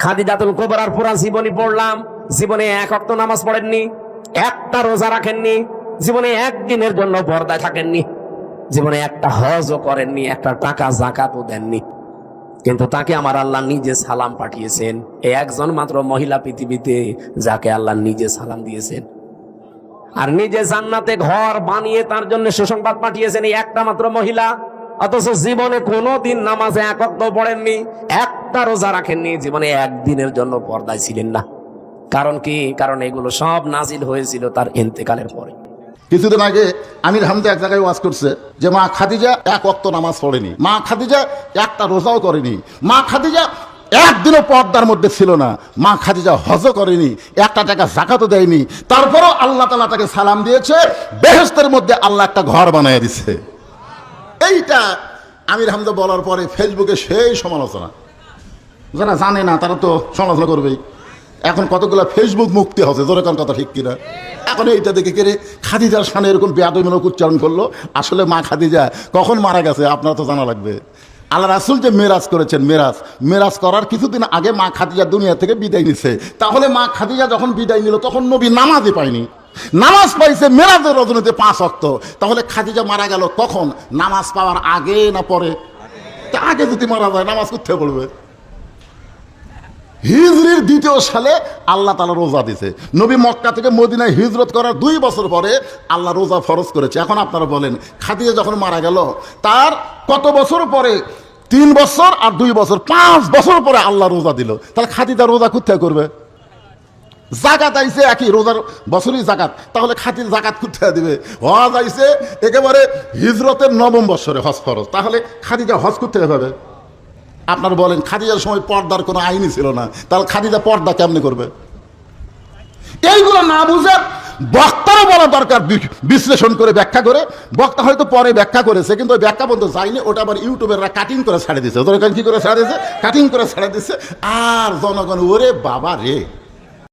খাদিজাতুল কোবরার পুরা জীবনী পড়লাম। জীবনে এক অক্ত নামাজ পড়েননি, একটা রোজা রাখেননি, জীবনে একদিনের জন্য পর্দায় থাকেননি, জীবনে একটা হজও করেননি, একটা টাকা জাকাতও দেননি। কিন্তু তাকে আমার আল্লাহ নিজে সালাম পাঠিয়েছেন। এই একজন মাত্র মহিলা পৃথিবীতে যাকে আল্লাহ নিজে সালাম দিয়েছেন। আর নিজে জান্নাতে ঘর বানিয়ে তার জন্য সুসংবাদ পাঠিয়েছেন এই একটা মাত্র মহিলা। অথচ জীবনে কোনো দিন নামাজে একত্র পড়েননি, একটা রোজা রাখেননি, জীবনে একদিনের জন্য পর্দায় ছিলেন না। কারণ কি? কারণ এগুলো সব নাজিল হয়েছিল তার ইন্তেকালের পরে। কিছুদিন আগে আমির হামদা এক জায়গায় ওয়াজ করছে যে, মা খাদিজা এক অক্ত নামাজ পড়েনি, মা খাদিজা একটা রোজাও করেনি, মা খাদিজা একদিনও পর্দার মধ্যে ছিল না, মা খাদিজা হজ করেনি, একটা টাকা জাকাতও দেয়নি, তারপরও আল্লাহ তালা তাকে সালাম দিয়েছে বেহেস্তের মধ্যে আল্লাহ একটা ঘর বানিয়ে দিছে। এইটা আমির হামদা বলার পরে ফেসবুকে সেই সমালোচনা। যারা জানে না, তারা তো সমালোচনা করবেই। এখন কতগুলো ফেসবুক মুক্তি হচ্ছে জোরে কোন কথা ঠিক কিনা? এখন এইটা দেখে কেড়ে খাদিজার সামনে এরকম বেয়াদমিনক উচ্চারণ করল। আসলে মা খাদিজা কখন মারা গেছে আপনার তো জানা লাগবে। আল্লাহ রাসুল যে মেরাজ করেছেন, মেরাজ মেরাজ করার কিছুদিন আগে মা খাদিজা দুনিয়া থেকে বিদায় নিছে। তাহলে মা খাদিজা যখন বিদায় নিল, তখন নবী নামাজই পায়নি। নামাজ পাইছে মেরাজের রজনীতে পাঁচ অক্ত। তাহলে খাদিজা মারা গেল কখন? নামাজ পাওয়ার আগে না পরে? আগে যদি মারা যায়, নামাজ করতে পড়বে? হিজরির দ্বিতীয় সালে আল্লাহ তালা রোজা দিছে নবী মক্কা থেকে মদিনায় হিজরত করার দুই বছর পরে আল্লাহ রোজা ফরজ করেছে। এখন আপনারা বলেন, খাদিজা যখন মারা গেল, তার কত বছর পরে? তিন বছর আর দুই বছর, পাঁচ বছর পরে আল্লাহ রোজা দিল। তাহলে খাদিজা রোজা কোথায় করবে? জাকাত আইছে একই, রোজার বছরই জাকাত। তাহলে খাতির জাকাত কোথায় দিবে? হজ আইছে একেবারে হিজরতের নবম বছরে হজ ফরজ। তাহলে খাদিজা হজ করতে পাবে? আপনার বলেন, খাদিজার সময় পর্দার কোনো আইনই ছিল না। তাহলে খাদিজা পর্দা কেমনি করবে? এইগুলো না বুঝে বক্তারও বলা দরকার বিশ্লেষণ করে ব্যাখ্যা করে। বক্তা হয়তো পরে ব্যাখ্যা করেছে, কিন্তু ওই ব্যাখ্যা পর্যন্ত যায়নি। ওটা আবার ইউটিউবেররা কাটিং করে ছাড়ে দরকার কি করে ছাড়ে দিছে কাটিং করে ছাড়ে দিছে আর জনগণ, ওরে বাবা রে!